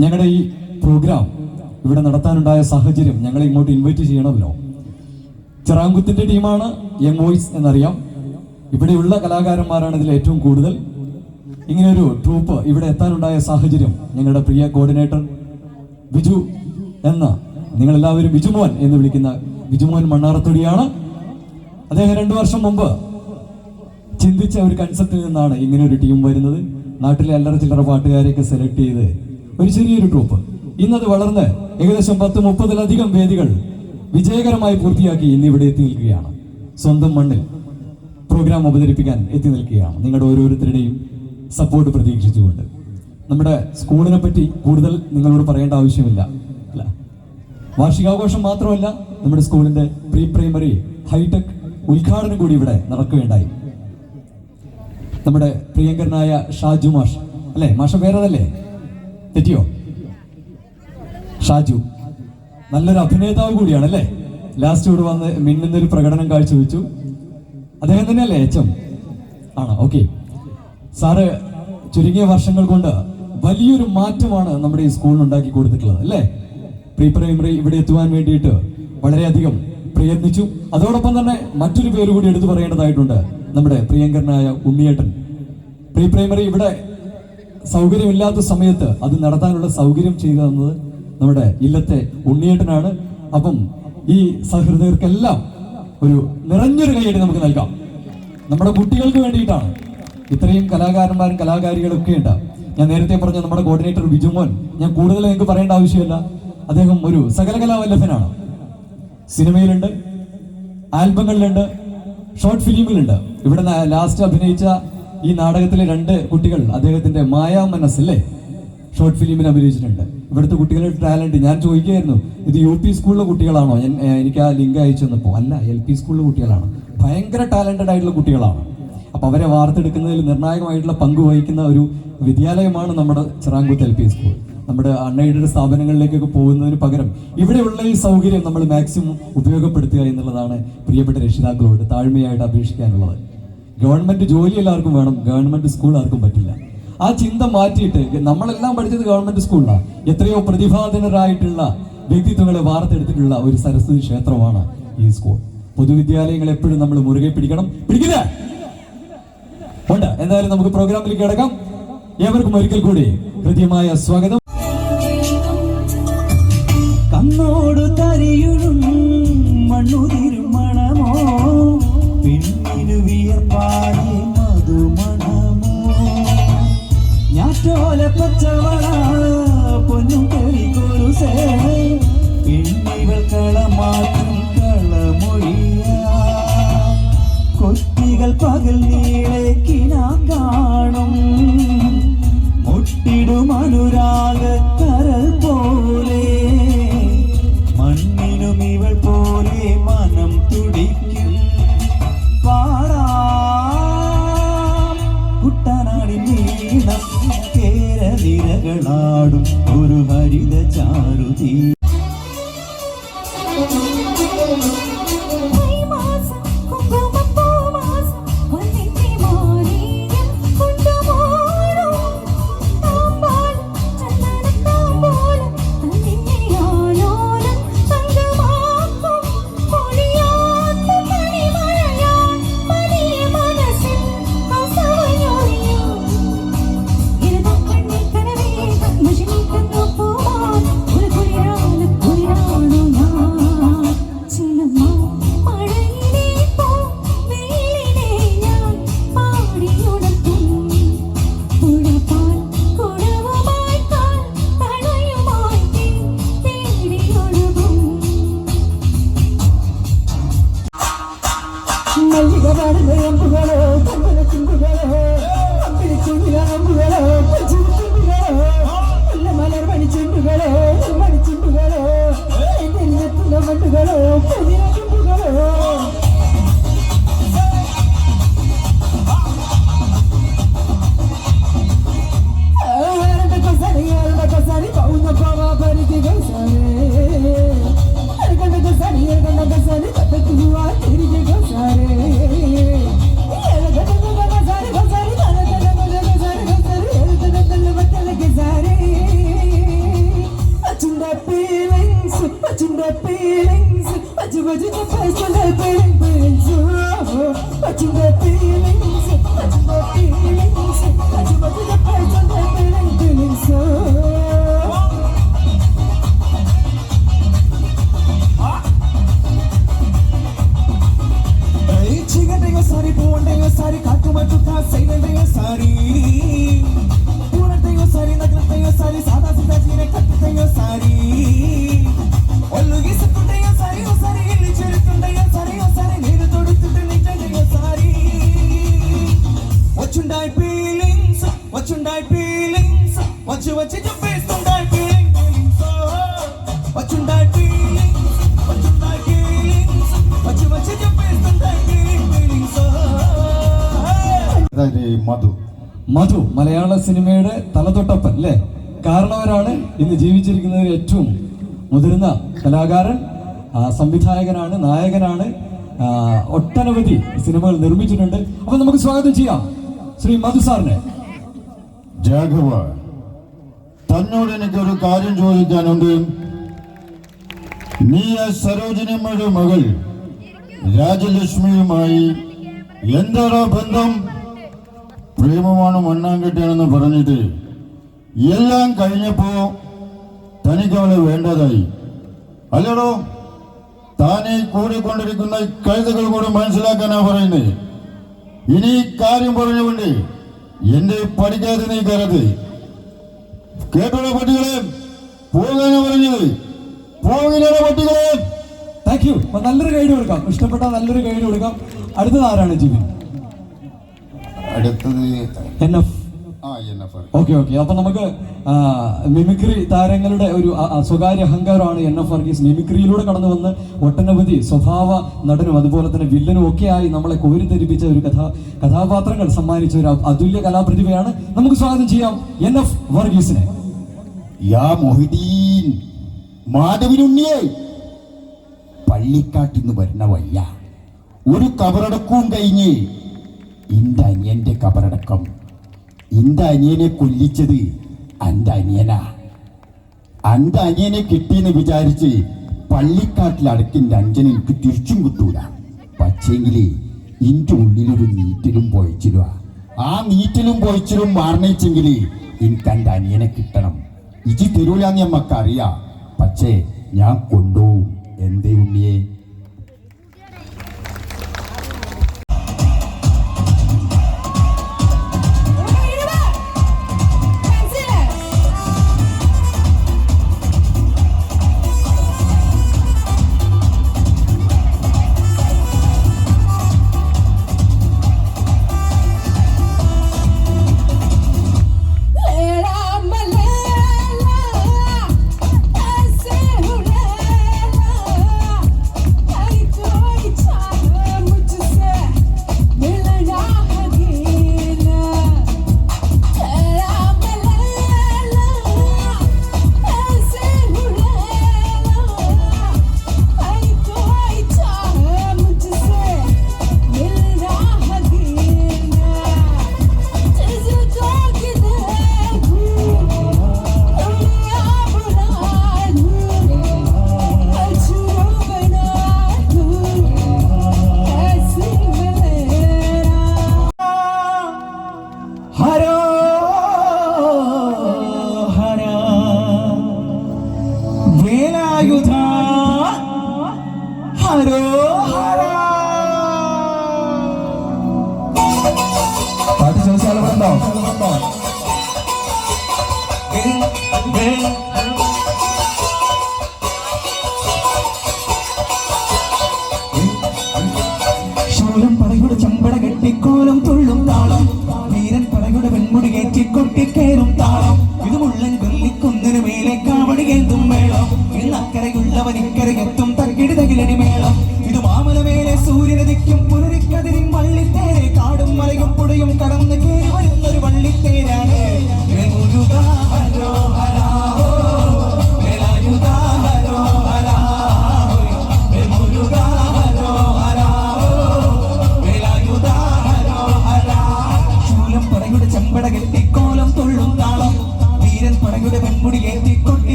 ഞങ്ങളുടെ ഈ പ്രോഗ്രാം ഇവിടെ നടത്താനുണ്ടായ സാഹചര്യം ഞങ്ങളെ ഇങ്ങോട്ട് ഇൻവൈറ്റ് ചെയ്യണമല്ലോ. ചിറാങ്കുത്തിന്റെ ടീമാണ് യങ് വോയിസ് എന്നറിയാം. ഇവിടെയുള്ള കലാകാരന്മാരാണ് ഇതിൽ ഏറ്റവും കൂടുതൽ. ഇങ്ങനെയൊരു ട്രൂപ്പ് ഇവിടെ എത്താനുണ്ടായ സാഹചര്യം ഞങ്ങളുടെ പ്രിയ കോർഡിനേറ്റർ ബിജു എന്ന നിങ്ങളെല്ലാവരും ബിജുമോൻ എന്ന് വിളിക്കുന്ന ബിജുമോൻ മണ്ണാറത്തൊടിയാണ്. അദ്ദേഹം രണ്ടു വർഷം മുമ്പ് ചിന്തിച്ച ഒരു കൺസെപ്റ്റിൽ നിന്നാണ് ഇങ്ങനെ ഒരു ടീം വരുന്നത്. നാട്ടിലെ അല്ലറ ചില്ലറ പാട്ടുകാരെയൊക്കെ സെലക്ട് ചെയ്ത് ഒരു ചെറിയൊരു ട്രൂപ്പ് ഇന്നത് വളർന്ന് ഏകദേശം പത്ത് മുപ്പതിലധികം വേദികൾ വിജയകരമായി പൂർത്തിയാക്കി ഇന്ന് ഇവിടെ എത്തി നിൽക്കുകയാണ്. സ്വന്തം മണ്ണിൽ പ്രോഗ്രാം അവതരിപ്പിക്കാൻ എത്തി നിൽക്കുകയാണ്. നിങ്ങളുടെ ഓരോരുത്തരുടെയും സപ്പോർട്ട് പ്രതീക്ഷിച്ചുകൊണ്ട്. നമ്മുടെ സ്കൂളിനെ പറ്റി കൂടുതൽ നിങ്ങളോട് പറയേണ്ട ആവശ്യമില്ല അല്ല? വാർഷികാഘോഷം മാത്രമല്ല നമ്മുടെ സ്കൂളിന്റെ പ്രീ പ്രൈമറി ഹൈടെക് ഉദ്ഘാടനം കൂടി ഇവിടെ നടക്കുകയുണ്ടായി. നമ്മുടെ പ്രിയങ്കരനായ ഷാജു മാഷ് അല്ലേ? മാഷ പേരതല്ലേ തെറ്റിയോ? ഷാജു നല്ലൊരു അഭിനേതാവ് കൂടിയാണ് അല്ലേ ലാസ്റ്റ് ഇവിടെ വന്ന് മിന്നുന്നൊരു പ്രകടനം കാഴ്ചവെച്ചു. അദ്ദേഹം തന്നെയല്ലേ എച്ചം ആണോ? ഓക്കെ സാറ് ചുരുങ്ങിയ വർഷങ്ങൾ കൊണ്ട് വലിയൊരു മാറ്റമാണ് നമ്മുടെ ഈ സ്കൂളിൽ ഉണ്ടാക്കി കൊടുത്തിട്ടുള്ളത് അല്ലേ? പ്രീ പ്രൈമറി ഇവിടെ എത്തുവാൻ വേണ്ടിയിട്ട് വളരെയധികം പ്രയത്നിച്ചു. അതോടൊപ്പം തന്നെ മറ്റൊരു പേര് കൂടി എടുത്തു പറയേണ്ടതായിട്ടുണ്ട് നമ്മുടെ പ്രിയങ്കരനായ ഉണ്ണിയേട്ടൻ. പ്രീ പ്രൈമറി ഇവിടെ സൗകര്യമില്ലാത്ത സമയത്ത് അത് നടത്താനുള്ള സൗകര്യം ചെയ്തു തന്നത് നമ്മുടെ ഇല്ലത്തെ ഉണ്ണിയേട്ടനാണ്. അപ്പം ഈ സഹൃദയർക്കെല്ലാം ഒരു നിറഞ്ഞൊരു കൈയടി നമുക്ക് നൽകാം. നമ്മുടെ കുട്ടികൾക്ക് വേണ്ടിയിട്ടാണ്. ഇത്രയും കലാകാരന്മാരും കലാകാരികളും ഒക്കെ ഉണ്ട്. ഞാൻ നേരത്തെ പറഞ്ഞ നമ്മുടെ കോർഡിനേറ്റർ ബിജുമോൻ ഞാൻ കൂടുതൽ നിങ്ങൾക്ക് പറയേണ്ട ആവശ്യമില്ല. അദ്ദേഹം ഒരു സകലകലാവല്ലഭനാണ് സിനിമയിലുണ്ട് ആൽബങ്ങളിലുണ്ട് ഷോർട്ട് ഫിലിമിലുണ്ട്. ഇവിടെ ലാസ്റ്റ് അഭിനയിച്ച ഈ നാടകത്തിലെ രണ്ട് കുട്ടികൾ അദ്ദേഹത്തിന്റെ മായാ മനസ്സ് അല്ലേ ഷോർട്ട് ഫിലിമിൽ അഭിനയിച്ചിട്ടുണ്ട്. ഇവിടുത്തെ കുട്ടികളുടെ ടാലന്റ് ഞാൻ ചോദിക്കുകയായിരുന്നു ഇത് യു പി സ്കൂളിലെ കുട്ടികളാണോ? എനിക്ക് ആ ലിങ്ക് അയച്ചു തന്നപ്പോൾ അല്ല എൽ പി സ്കൂളിലെ കുട്ടികളാണ്. ഭയങ്കര ടാലന്റഡ് ആയിട്ടുള്ള കുട്ടികളാണ്. അപ്പൊ അവരെ വാർത്തെടുക്കുന്നതിൽ നിർണായകമായിട്ടുള്ള പങ്ക് വഹിക്കുന്ന ഒരു വിദ്യാലയമാണ് നമ്മുടെ ചിറാങ്കുത്ത് എൽ പി സ്കൂൾ. നമ്മുടെ അൺഎയ്ഡഡ് സ്ഥാപനങ്ങളിലേക്കൊക്കെ പോകുന്നതിന് പകരം ഇവിടെയുള്ള ഈ സൗകര്യം നമ്മൾ മാക്സിമം ഉപയോഗപ്പെടുത്തുക എന്നുള്ളതാണ് പ്രിയപ്പെട്ട രക്ഷിതാക്കളോട് താഴ്മയായിട്ട് അപേക്ഷിക്കാനുള്ളത്. ഗവൺമെന്റ് ജോലി എല്ലാവർക്കും വേണം ഗവൺമെന്റ് സ്കൂൾ ആർക്കും പറ്റില്ല. ആ ചിന്ത മാറ്റിയിട്ട് നമ്മളെല്ലാം പഠിച്ചത് ഗവൺമെന്റ് സ്കൂളിലാണ് എത്രയോ പ്രതിഭാധനരായിട്ടുള്ള വ്യക്തിത്വങ്ങളെ വാർത്തെടുത്തിട്ടുള്ള ഒരു സരസ്വതി ക്ഷേത്രമാണ് ഈ സ്കൂൾ. പൊതുവിദ്യാലയങ്ങൾ എപ്പോഴും നമ്മൾ മുറുകെ പിടിക്കണം. പിടിക്കില്ല? ഉണ്ട്. എന്തായാലും നമുക്ക് പ്രോഗ്രാമിലേക്ക് കിടക്കാം. ഏവർക്കും ഒരിക്കൽ കൂടി ഹൃദ്യമായ സ്വാഗതം. കാരണവരാണ് ഇന്ന് ജീവിച്ചിരിക്കുന്നതിൽ ഏറ്റവും മുതിർന്ന കലാകാരൻ സംവിധായകനാണ് നായകനാണ് ഒട്ടനവധി സിനിമകൾ നിർമ്മിച്ചിട്ടുണ്ട്. അപ്പൊ നമുക്ക് സ്വാഗതം ചെയ്യാം ശ്രീ മധു സാറിനെ. ജാഘവ തന്നോട് എനിക്കൊരു കാര്യം ചോദിക്കാനുണ്ട്. നീ ആ സരോജിനിയമ്മയുടെ മകൾ രാജലക്ഷ്മിയുമായി എന്താണോ ബന്ധം? പ്രേമമാണ് മണ്ണാങ്കട്ടിയാണെന്ന് പറഞ്ഞിട്ട് എല്ലാം കഴിഞ്ഞപ്പോ തനിക്ക് അവളെ വേണ്ടതായി. അല്ലടോ താനെ കൂടിക്കൊണ്ടിരിക്കുന്ന കഴുതകൾ കൂടെ മനസ്സിലാക്കാനാ പറയുന്നത് ഇനി കാര്യം പറഞ്ഞുകൊണ്ട് എന്റെ പഠിക്കാതെ നീ കരുത് കേട്ടോളെ പട്ടികളെ? പോകാനാ പറഞ്ഞത്. പോകില്ല പട്ടികളെ. താങ്ക് യു നല്ലൊരു ഗൈഡ് കൊടുക്കാം. ഇഷ്ടപ്പെട്ട നല്ലൊരു ഗൈഡ് കൊടുക്കാം. അടുത്തത് ആരാണ് ജീവൻ? അടുത്തത് എൻ എഫ്. ഓക്കെ ഓക്കെ അപ്പൊ നമുക്ക് മിമിക്രി താരങ്ങളുടെ ഒരു സ്വകാര്യ അഹങ്കാരമാണ് എൻ എഫ് വർഗീസ് മിമിക്രിയിലൂടെ കടന്നു വന്ന് ഒട്ടനവധി സ്വഭാവ നടനും അതുപോലെ തന്നെ വില്ലനും ഒക്കെ ആയി നമ്മളെ കോരിത്തെരിപ്പിച്ച ഒരു കഥാ കഥാപാത്രങ്ങൾ സമ്മാനിച്ച ഒരു അതുല്യ കലാപ്രതിഭയാണ് നമുക്ക് സ്വാഗതം ചെയ്യാം എൻ എഫ് വർഗീസിനെ യാ മൊഹിദീൻ മാധവിനുണ്ണിയെ. പള്ളിക്കാട്ടിന്ന് വരുന്ന വയ്യ. ഒരു കബറടക്കവും കഴിഞ്ഞ് ഇന്റെ അനിയന്റെ കബറടക്കം. ഇന്റെ അനിയനെ കൊല്ലിച്ചത് അന്റെ അനിയനാ. അന്റെ അനിയനെ കിട്ടിയെന്ന് വിചാരിച്ച് പള്ളിക്കാട്ടിൽ അടക്കിന്റെ അഞ്ചന് എനിക്ക് തിരിച്ചും കിട്ടൂല. പക്ഷേങ്കിൽ എന്റെ ഉള്ളിലൊരു നീറ്റിലും പൊഴിച്ചിരുക ആ നീറ്റിലും പൊഴിച്ചിലും മാറണിച്ചെങ്കിൽ എനിക്ക് എന്റെ അനിയനെ കിട്ടണം. ഇജി തരൂലെന്ന് നമ്മക്കറിയാം പക്ഷേ ഞാൻ കൊണ്ടുപോകും എന്തേ ഉണ്ണിയെ?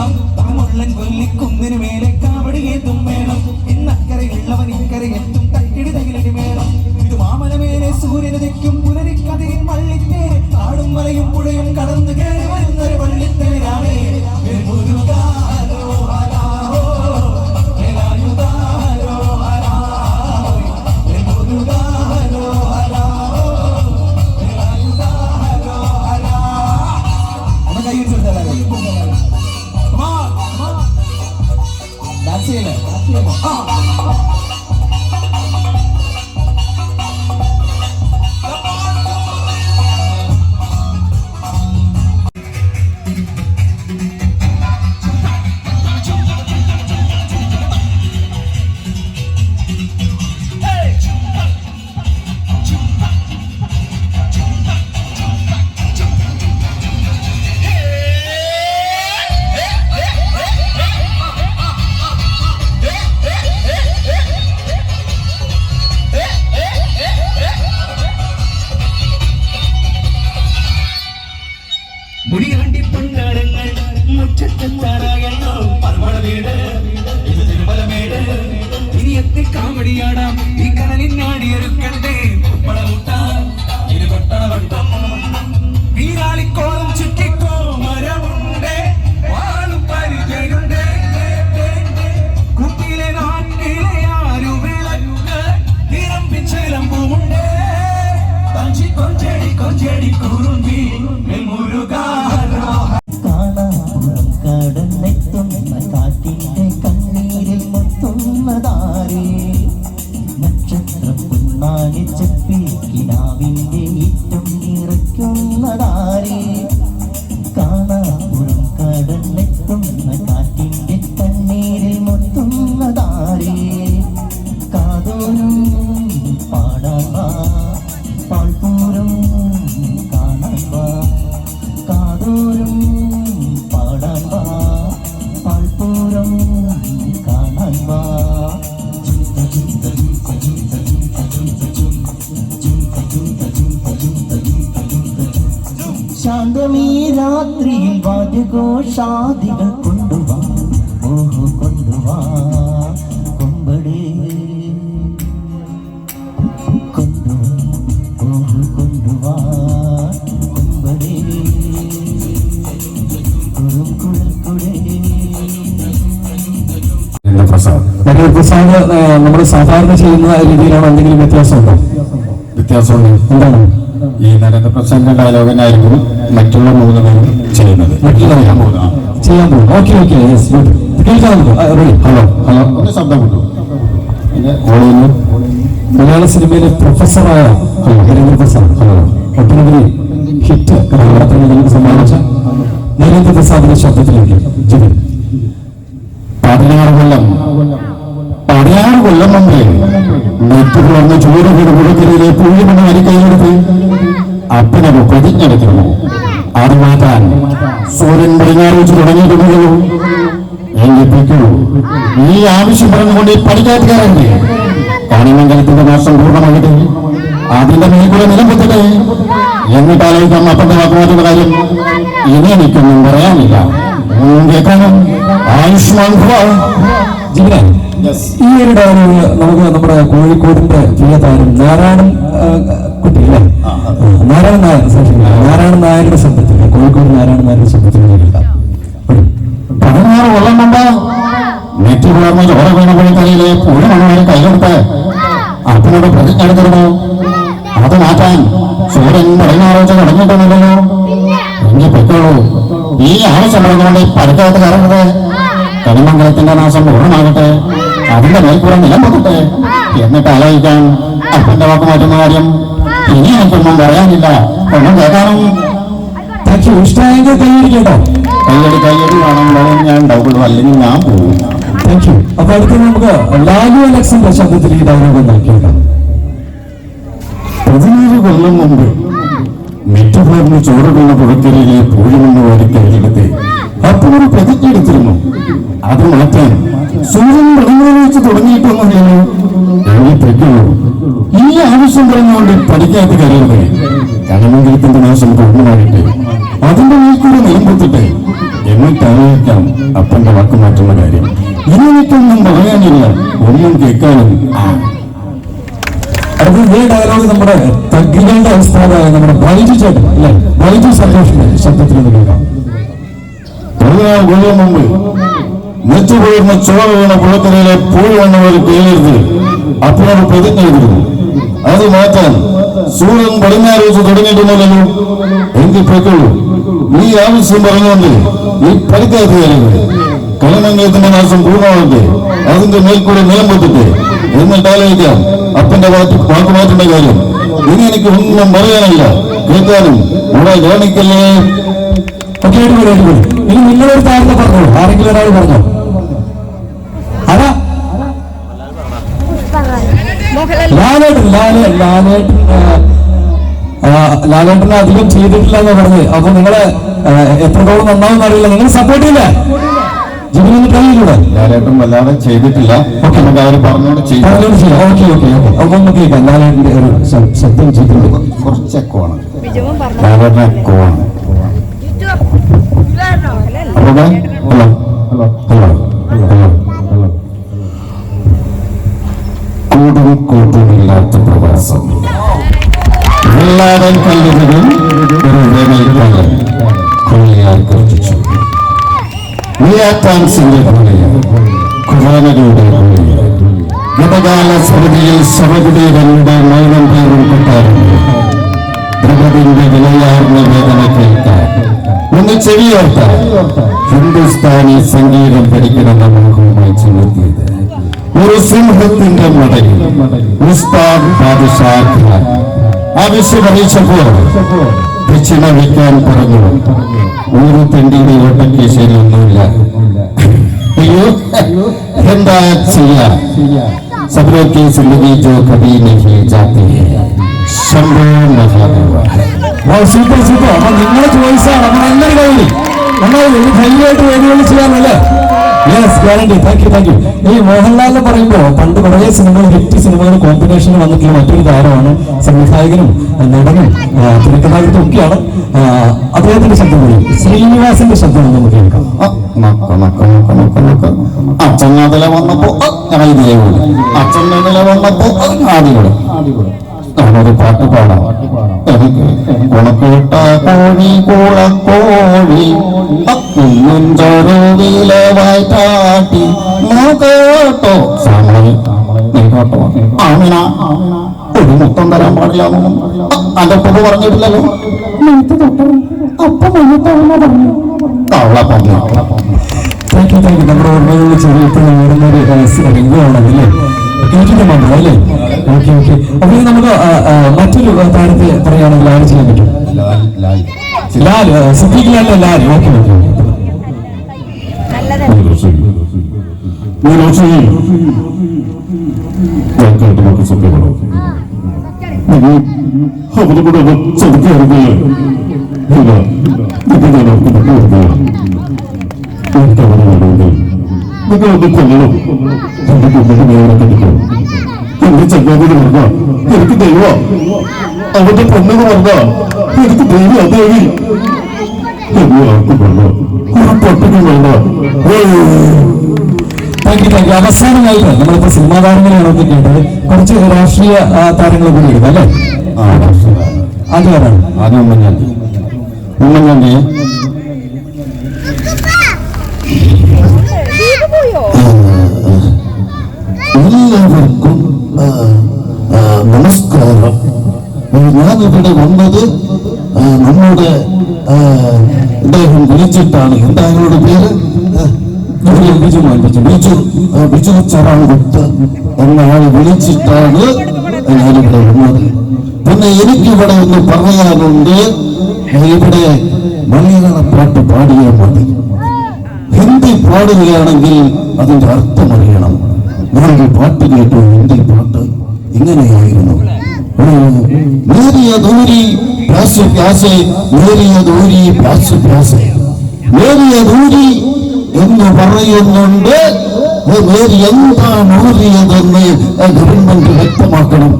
കൊട്ടിക്കേടും താളം മുള്ളൻ കൊല്ലിക്കുന്നിന് മേലെ കാവടി ഏതും വേണം ഇന്നക്കരയുള്ളവൻ ഇക്കര എത്തും തട്ടിടി തകിലടി വേണം ഇത് മാമലമേലെ തെക്കും പുലരിക്കഥയും വള്ളിത്തേര് കാടും മലയും പുഴയും കടന്നു കയറി വരുന്നൊരു വള്ളിത്തേരാണേ മുരുകാരോ ആ ഡോക്ടർ പ്രസാദ് നമ്മൾ സാധാരണ ചെയ്യുന്ന രീതിയിലാണ് എന്തെങ്കിലും വ്യത്യാസമുണ്ടോ? വ്യത്യാസമുണ്ട്. എന്താണ്? ഈ നരേന്ദ്രപ്രസാദിന്റെ ഡയലോഗിനായിരിക്കും മറ്റുള്ള മൂന്ന് പേരും ചെയ്യുന്നത്. ചെയ്യാൻ പോകുന്നു. Okay okay yes good hello hello ഒന്ന് ശബ്ദം പിന്നെ ഓളിന്ന് മലയാള സിനിമയിലെ പ്രൊഫസറായ നരേന്ദ്ര പ്രസാദ് ഒട്ടനവധി ഹിറ്റ് കഥാപാത്രങ്ങൾക്ക് സമ്മാനിച്ച നരേന്ദ്ര പ്രസാദിന്റെ ശബ്ദത്തിലേക്ക് ജിബിൻ പതിനാറ് കൊല്ലം. കൊല്ലം മുമ്പേ നെറ്റ് തുറന്ന് ചൂട് കിടക്കുടക്കിലെ പുള്ളിമണ്ണ് അരി കൈയെടുത്ത് അപ്പനത് പ്രതിജ്ഞെടുത്തിരുന്നു അത് മാറ്റാൻ സൂര്യൻ പടിഞ്ഞാറ് വെച്ച് തുടങ്ങിയിട്ടുണ്ടല്ലോ. എങ്കിപ്പിക്കൂ ഈ ആവശ്യം പറഞ്ഞുകൊണ്ട് ഈ പടിക്കാറ്റുകാരന്റെ കണിമംഗലത്തിന്റെ നാശം പൂർണമാകട്ടെ. അതിന്റെ മേൽക്കൂടെ നിലമ്പെത്തട്ടെ എന്നിട്ട് അപ്പന്റെ വാക്കുമാറ്റുന്ന കാര്യം ഇനി എനിക്കൊന്നും പറയാനില്ല. കേൾക്കാനും ആയുഷ്മാൻ ജിബിനെ ഈ ഡയലോഗ് നമുക്ക് നമ്മുടെ കോഴിക്കോടിന്റെ പ്രിയ താരം നാരായണൻ ആ, കുട്ടി അല്ലേ? നാരായണൻ നായർ സാക്ഷി. നാരായണൻ നായരുടെ ശബ്ദത്തിൽ കോഴിക്കോട് നാരായണൻ നായരുടെ ഒരു പതിനാറ് കൊല്ലം മുമ്പ് നെറ്റി പുലർന്ന് ചോര വീണ പുള്ളിക്കരയിലെ പുഴ മണവരെ കൈകൊടുത്ത് അപ്പനോട് പ്രതിജ്ഞ എടുത്തിരുന്നു അത് മാറ്റാൻ സൂര്യൻ പടിഞ്ഞാറോച്ച് കടഞ്ഞിട്ടൊന്നുമില്ലല്ലോ എങ്കിൽ പൊയ്ക്കോളൂ. ഈ ആവശ്യം പറഞ്ഞുകൊണ്ട് പഠിക്കാത്ത കയറുന്നത് കരിമംഗലത്തിന്റെ നാശം പൂർണമാകട്ടെ. അതിന്റെ മേൽക്കൂടെ നിലം പൊക്കട്ടെ എന്നിട്ട് ആലോചിക്കാൻ അപ്പന്റെ വാക്ക് മാറ്റുന്ന കാര്യം. ഇനി എനിക്കൊന്നും പറയാനില്ല. ഒന്നും കേൾക്കാനും പക്ഷെ ഇഷ്ടമായെങ്കിൽ കൈയടിക്കട്ടോ കൈയടി കൈയടി വേണമെങ്കിലും ഞാൻ ഡബിൾ അല്ലെങ്കിൽ ഞാൻ പോകും താങ്ക് യു അപ്പൊ അടുത്ത് നമുക്ക് ലാലു അലക്സിന്റെ ശബ്ദത്തിൽ ഈ ഡയലോഗ് നൽകിയേക്കാം പതിനേഴ് കൊല്ലം മുമ്പ് മെറ്റുപുലർന്ന് ചോറ് വീണ പുഴക്കരയിലെ പൂഴിമണ്ണ് വാരി കയ്യിലെടുത്ത് ഒരു പ്രതിജ്ഞ എടുത്തിരുന്നു. അത് മാറ്റാൻ. സൂര്യൻ വെച്ച് തുടങ്ങിയിട്ടൊന്നുമില്ലല്ലോ എഴുതിപ്പറ്റുള്ളൂ ഈ ആവശ്യം പറഞ്ഞുകൊണ്ട് പഠിക്കാത്ത കരയല്ലേ കണിമംഗലത്തിന്റെ നാശം തുടങ്ങുമായിട്ട് അതിന്റെ മേൽ കൂടെ നിലമ്പത്തിട്ടെ എന്നിട്ട് ആലോചിക്കാം അപ്പന്റെ വാക്ക് മാറ്റുന്ന കാര്യം. ഇനി പറയാനില്ല. ഒന്നും കേൾക്കാനും. അത് ഇതേ ഡയലോഗ് നമ്മുടെ തഗ്ഗികളുടെ അവസ്ഥ നമ്മുടെ ബൈജു ചേട്ടൻ അല്ലെ? ബൈജു സന്തോഷിന്റെ ശബ്ദത്തിൽ നിന്ന് കേൾക്കാം. പതിനാറ് കൊല്ലം മുമ്പ്. നെറ്റുപോയിരുന്ന ചോര വീണ കുളക്കരയിലെ പൂഴ് വന്നവർ പേരെഴുതി അപ്പോഴൊരു പ്രതിജ്ഞ ചെയ്തിരുന്നു. അത് മാറ്റാൻ സൂര്യൻ പടിഞ്ഞാറ് വെച്ച് തുടങ്ങിയിട്ടുണ്ടല്ലോ. എങ്കിൽ പൊയ്ക്കുള്ളൂ ഈ ആവശ്യം പറഞ്ഞുകൊണ്ട് ഈ പഠിക്കാത്തതല്ലേ കളിമംഗലത്തിന്റെ നാശം പൂർണമാകട്ടെ. അതിന്റെ മേൽക്കൂടെ നിലം പൊത്തിട്ട് എന്നിട്ട് ആലോചിക്കാം അപ്പന്റെ വാക്ക് വാക്ക് മാറ്റേണ്ട കാര്യം. ഇനി എനിക്ക് ഒന്നും പറയാനില്ല. കേൾക്കാനും ഇവിടെ ഗവണിക്കല്ലേ അടിപൊളി. ഇനി നിങ്ങളൊരു താരത്തെ പറഞ്ഞോളൂ ആരെങ്കിലും ഒരാൾ പറഞ്ഞോ? ആരാ ലാലേട്ടൻ ലാലേ ലാലേട്ടൻ ആ, ആ, അധികം ചെയ്തിട്ടില്ല എന്ന് പറഞ്ഞത്. അപ്പൊ നിങ്ങൾ എത്രത്തോളം നന്നാവും അറിയില്ല. നിങ്ങൾ സപ്പോർട്ട് ചെയ്യില്ല? ജിബിനൊന്ന് ട്രൈ ലാലേട്ടൻ വല്ലാതെ ചെയ്തിട്ടില്ല. പറഞ്ഞോണ്ട് ചെയ്യാം. ഓക്കെ ഓക്കെ അപ്പൊ ലാലേട്ടന്റെ ഒരു ശബ്ദം ചെയ്തിട്ടുണ്ട്. കുറച്ച് പറഞ്ഞു? ഞാനേട്ടൻ എക്കോണ് hello hello hello hello hello കൂടും കൂട്ടുമില്ലാത്ത പ്രവാസം. എല്ലാവരും കല്ലുകളും ഒരു വേനൽക്കാലം കൊള്ളിയാൽ ഗർജിച്ചു നീയാത്താൻസിന്റെ കൊള്ളിയ ഖുറാനയുടെ കൊള്ളിയ ഗതകാല സമിതിയിൽ ശവകുടീരങ്ങളുടെ മൗനം പേരും കൊട്ടാറുണ്ട് പ്രകൃതിന്റെ വിലയാർന്ന വേദന കേൾക്കാൻ ഒന്ന് ചെവിയോർത്ത ഹിന്ദുസ്ഥാനി സംഗീതം പഠിക്കണമെന്ന മോഹവുമായി ചുമത്തിയത്. ഒരു സിംഹത്തിന്റെ മടലിൽ ഉസ്താദ് ബാദുഷാ ആവശ്യം അറിയിച്ചപ്പോൾ ദക്ഷിണ വയ്ക്കാൻ പറഞ്ഞു. ഒരു തെണ്ടിയുടെ ഓട്ടയ്ക്ക് ശരിയൊന്നുമില്ല. അയ്യോ എന്താ ചെയ്യാ? സബ്രോ കേസ് ലഗി ജോ കബീ നഹി ജാതി ശംഭോ മഹാദേവ സൂപ്പർ സൂപ്പർ അപ്പൊ നിങ്ങളെ ചോയ്സാണ് അപ്പൊ നല്ലൊരു കൈ നന്നായി ഇനി ധൈര്യമായിട്ട് വേദികളിൽ ചെയ്യാമല്ലേ yes guarantee thank you thank you ഈ മോഹൻലാലിനെ പറയുമ്പോൾ പണ്ട് കുറേ സിനിമകൾ ഹിറ്റ് സിനിമകൾ കോമ്പിനേഷനിൽ വന്നിട്ടുള്ള മറ്റൊരു താരമാണ് സംവിധായകനും നടനും തിരക്കഥാകൃത്തും ഒക്കെയാണ് അദ്ദേഹത്തിന്റെ ശബ്ദം കൂടി ശ്രീനിവാസിന്റെ ശബ്ദം നമുക്ക് കേൾക്കാം അച്ഛൻ അതിലെ വന്നപ്പോ അച്ഛൻ അതിലെ വന്നപ്പോ ആദ്യം കൂടെ ഞാനൊരു പാട്ട് പാടാം. എനിക്ക് കുണക്കോട്ട കോഴി കൂളക്കോഴി കുഞ്ഞുഞ്ചൊരുവിലെ കാട്ടി നോക്കോട്ടോ. സാമണി നീ കേട്ടോ ആമിന ഒരു മുത്തം തരാൻ പാടില്ല അന്റെ ഒപ്പം പറഞ്ഞിട്ടില്ലല്ലോ. തവള പറഞ്ഞു. താങ്ക് യു താങ്ക് യു നമ്മുടെ ഓർമ്മകളിൽ ചെറിയ ഓടുന്ന ഒരു കേട്ടിട്ട് മാത്രം അല്ലേ? Okay okay. അപ്പൊ ഇനി നമുക്ക് മറ്റൊരു താരത്തെ പറയുകയാണെങ്കിൽ ആര് ചെയ്യാൻ പറ്റും. ലാൽ ലാൽ ലാൽ സിദ്ദീഖ് ലാലിലെ ലാൽ. ഓക്കെ ഓക്കെ അവരുടെ കൂടെ ചതിക്കാറുണ്ട് നിങ്ങളൊന്ന് കൊല്ലണം എന്റെ കുഞ്ഞിനെ നേരെ കടിക്കണം എന്റെ ചങ്ങാതിന് പറഞ്ഞ എനിക്ക് ദൈവ അവന്റെ പൊണ്ണെന്ന് പറഞ്ഞ എനിക്ക് ദൈവം അതേവി എന്നെ ആർക്കും വേണ്ട ഒരു പട്ടിക്കും വേണ്ട താങ്ക് യു താങ്ക് യു അവസാനമായിട്ട് നമ്മളിപ്പോ സിനിമാ താരങ്ങളെയാണ് ഒന്ന് കേട്ടത് കുറച്ച് രാഷ്ട്രീയ താരങ്ങളെ താരങ്ങൾ കൂടി എടുക്കാം അല്ലേ? ആ രാഷ്ട്രീയ ആദ്യം ഉമ്മൻചാണ്ടി. ഉമ്മൻചാണ്ടി. ദീപ് എല്ലാവർക്കും ആ, ആ, നമസ്കാരം ആ, ഞാനിവിടെ വന്നത് ആ, നമ്മുടെ ആ, ഇദ്ദേഹം വിളിച്ചിട്ടാണ് എന്താ അയാളുടെ പേര് ആ, ബിജു ബിജു മോഹൻ ബിജു ബിജു ആ, ബിജു ചറാങ്കുത്ത് എന്നയാൾ വിളിച്ചിട്ടാണ് ഞാനിവിടെ വന്നത് പിന്നെ എനിക്കിവിടെ ഒന്ന് പറയാനുണ്ട് ഇവിടെ മലയാള പാട്ട് പാടിയാൽ മതി ഹിന്ദി പാടുകയാണെങ്കിൽ അതിന്റെ അർത്ഥം നാളെ പാട്ട് കേട്ടു എന്റെ പാട്ട് ഇങ്ങനെയായിരുന്നു നേരിയ ദൂരി പ്യാസ് പ്യാസെ നേരിയ ദൂരി പ്യാസ് പ്യാസെ നേരിയ ദൂരി എന്ന് പറയുന്നുണ്ട് നേരി എന്താണ് ഊരിയതെന്ന് ഗവൺമെന്റ് വ്യക്തമാക്കണം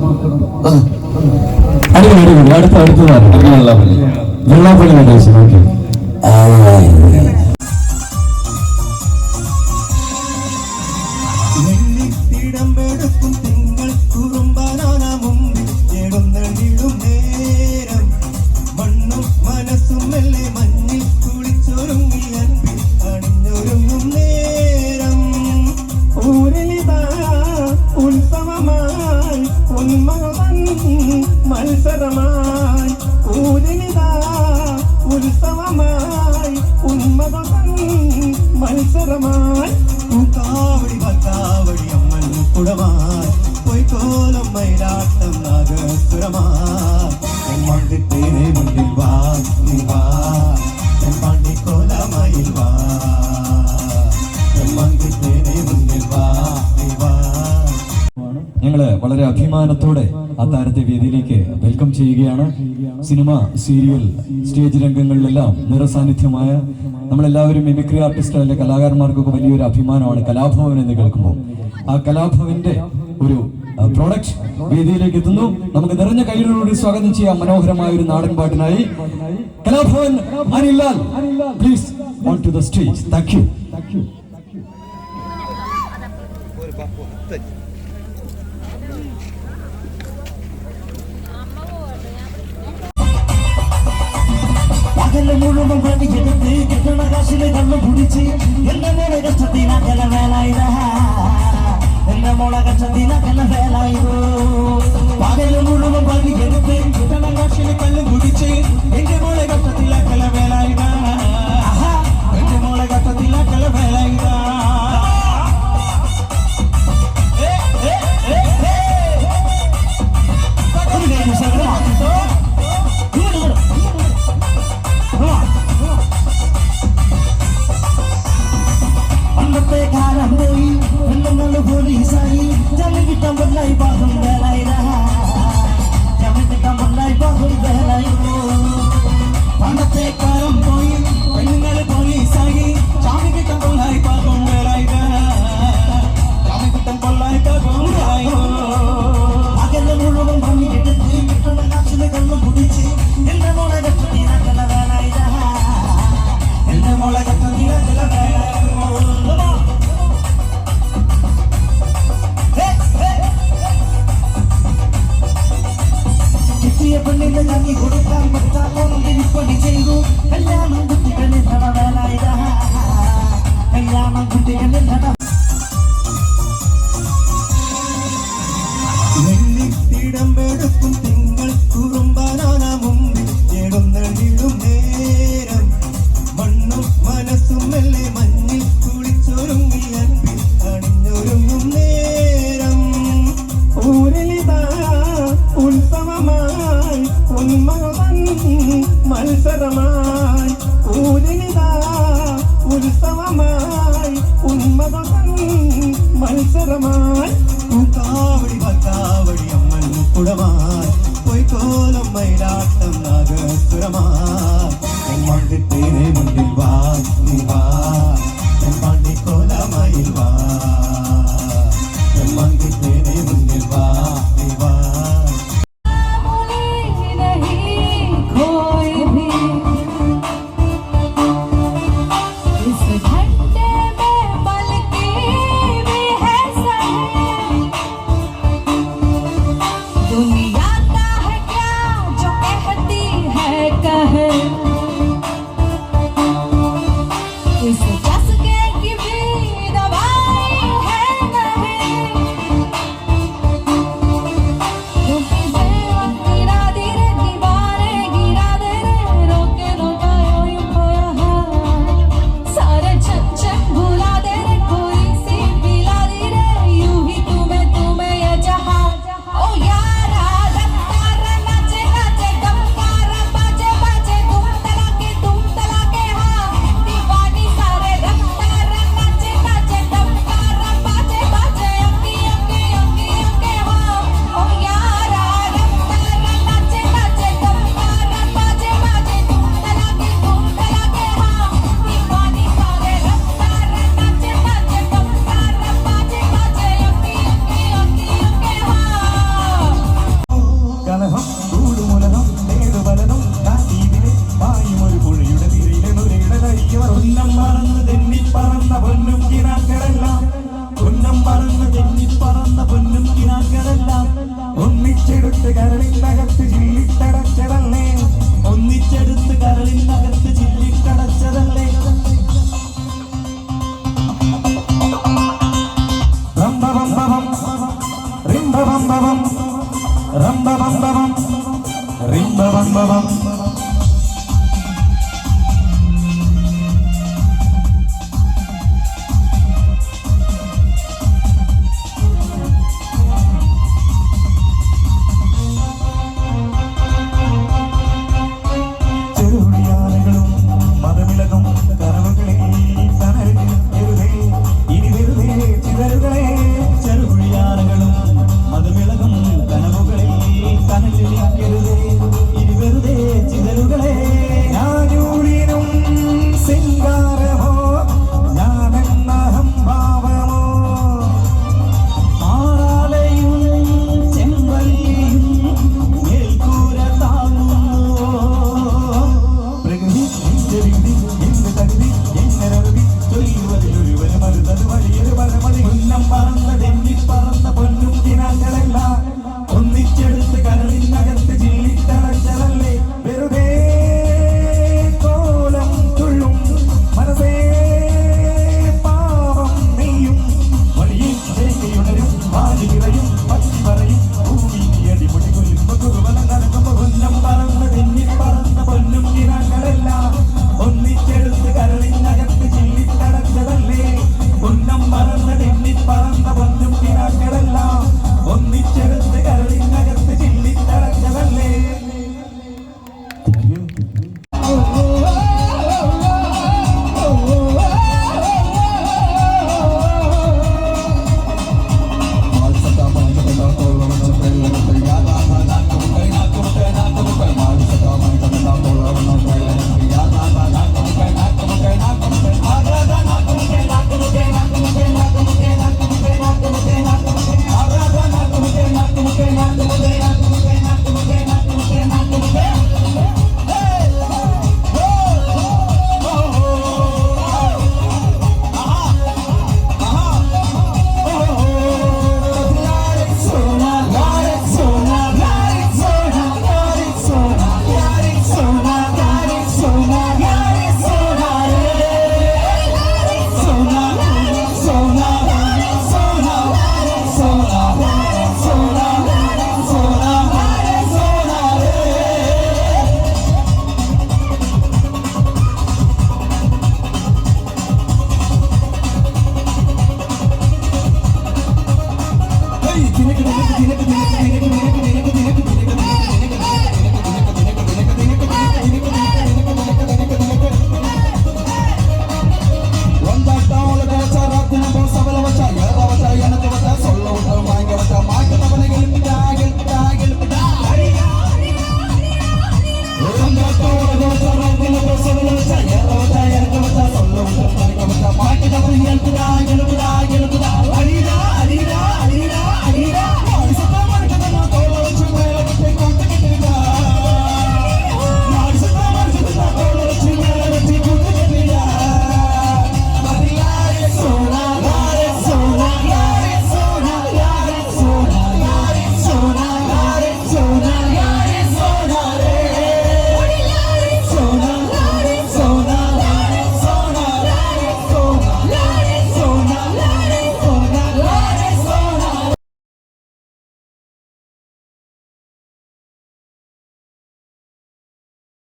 അടിപൊളി അടിപൊളി അടുത്ത അടുത്തതാണ് Vellappally Vellappally Natesan okay Yeah. mírame desde serial stage രംഗങ്ങളിലെല്ലാം നിറസാന്നിധ്യമായ നമ്മളെല്ലാവരും മിമിക്രി ആർട്ടിസ്റ്റ് അല്ലെങ്കിൽ കലാകാരന്മാർക്കൊക്കെ വലിയൊരു അഭിമാനമാണ്. കലാഭവൻ എന്ന് കേൾക്കുമ്പോൾ. ആ കലാഭവന്റെ ഒരു പ്രോഡക്റ്റ് വേദിയിലേക്ക് എത്തുന്നു. നമുക്ക് നിറഞ്ഞ കൈകളോട് സ്വാഗതം ചെയ്യാം മനോഹരമായ ഒരു നാടൻ പാട്ടിനായി. Kalabhavan please on to the stage thank you